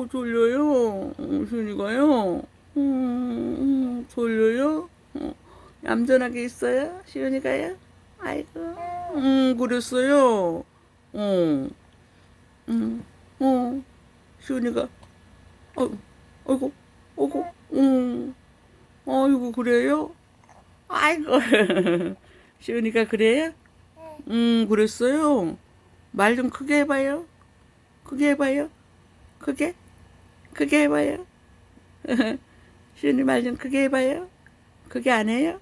아이고 졸려요. 어, 시윤이가요. 음, 졸려요. 어, 얌전하게 있어요. 시윤이가요. 아이고. 음, 그랬어요. 어. 음, 어. 시윤이가. 어, 아이고, 아이고, 음. 아이고, 그래요? 아이고. 시윤이가 그래요? 음, 그랬어요. 말 좀 크게 해봐요. 크게 해봐요. 크게? 크게 해봐요. 시윤이 말좀 크게 해봐요. 크게 안 해요?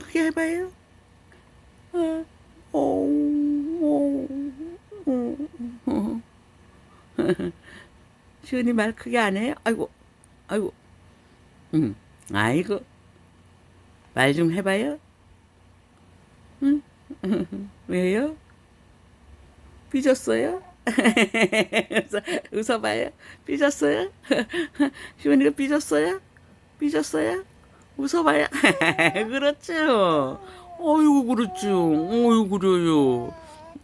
크게 해봐요. 어, 어, 어. 시윤이 말 크게 안 해요? 아이고, 아이고, 응, 아이고, 말 좀 해봐요. 응, 왜요? 삐졌어요? 웃어, 웃어봐요. 삐졌어요? 시원이가 삐졌어요? 삐졌어요? 웃어봐요. 그렇죠. 아이고 그렇죠. 아이고 그래요.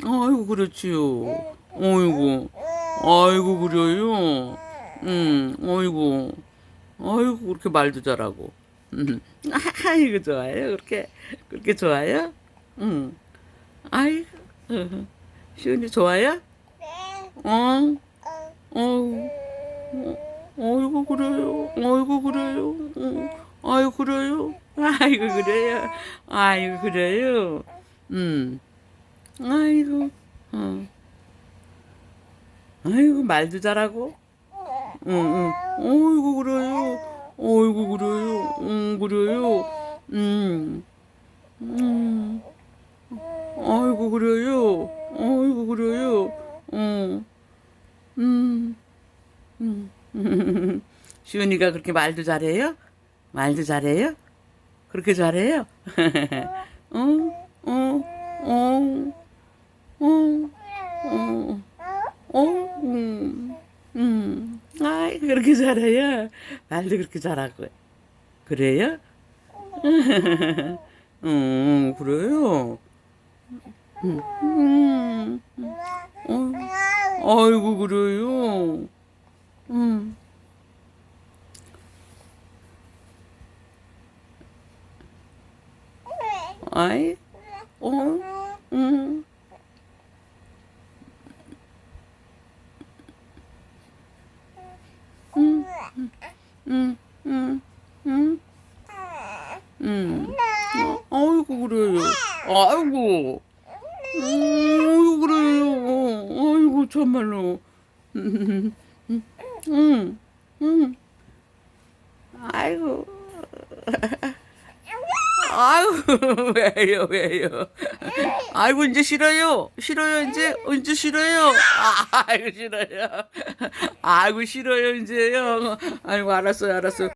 아이고 그렇지요. 아이고, 아이고 그래요. 음, 아이고, 아이고 그렇게 말도 잘하고. 음, 아이고 좋아요. 그렇게 그렇게 좋아요? 음, 아이고. 시은이 좋아요? 어? 어, 아이고 그래요. 아이고 그래요. 어, 아이고 그래요. 아이고 그래요. 아이고 그래요. 음. 아이고. 어. 아이고 말도 잘하고. 응, 응. 아이고 그래요. 아이고 그래요. 응, 그래요. 음. 음. 아이고 그래요. 아이고 그래요. 어. 음. 음. 시은이가 그렇게 말도 잘해요? 말도 잘해요? 그렇게 잘해요? 어? 어? 어? 어? 어? 어? 음. 음. 아이 그렇게 잘해요? 말도 그렇게 잘하고. 그래요? 음, 그래요? 음, 음, 어, 아이고, 그래요? 음. 아이, 어, 음. 음, 음, 음, 음, 음. 어, 아이고, 그래요. 아이고. 아 아이고 참말로. 응, 응, 응. 아이고. 아이고 왜요 왜요? 아이고 이제 싫어요. 싫어요 이제 이제 싫어요. 아이고 싫어요. 아이고 싫어요 이제요. 아이고 알았어요 알았어요.